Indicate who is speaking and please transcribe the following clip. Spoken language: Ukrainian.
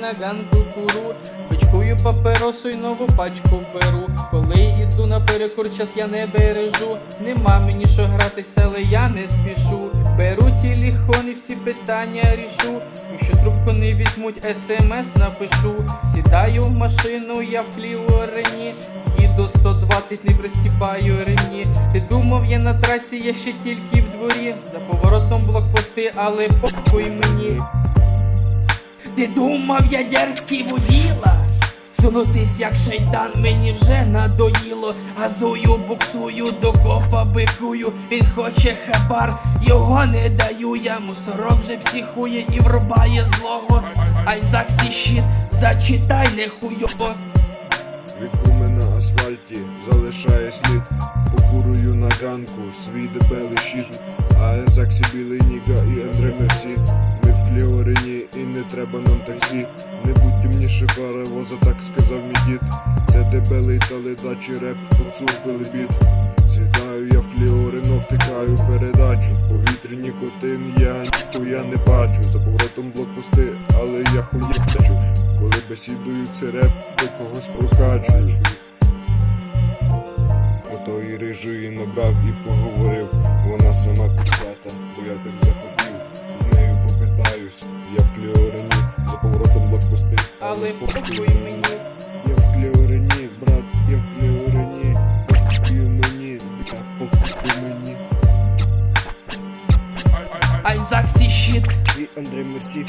Speaker 1: на ганку куру. Печкую папиросу й нову пачку беру. Коли іду на перекур, час я не бережу. Нема мені що гратися, але я не спішу. Беру телефон і всі питання рішу. Якщо трубку не візьмуть, смс напишу. Сідаю в машину, я в кліорені. Їду 120, не пристіпаю ремні. Ти думав, я на трасі, я ще тільки в дворі. За поворотом блокпости, але похуй мені. Ти думав, я дерзкий воділа? Сунутись як шайдан мені вже надоїло. Газую, буксую, до копа бикую. Він хоче хабар, його не даю. Я мусорок вже психує і врубає злого. Айзак сі щит, зачитай не хуйово.
Speaker 2: Від гуми на асфальті залишає слід. Покурую на ганку, свій дебелий щит. А Езаксі білий Ніга треба нам таксі. Не будь темніше паровоза, так сказав мій дід. Це дебелий та ледачий реп, поцупили біт. Сідаю я в Кліорино, втикаю передачу. В повітрі нікотин, я ніхуя не бачу. За поворотом блокпости, але я хуєчу. Коли бесідую це реп, до когось прокачую. Ото і рижу набрав і поговорив. Вона сама підхата, бо я так захотів. Поворотом.
Speaker 1: Але похуй мені.
Speaker 2: Я в кліорині, брат, я в кліорині. Похуй мені, бля, похуй мені.
Speaker 1: Айзак сі щит,
Speaker 2: І Андрій Мерсі.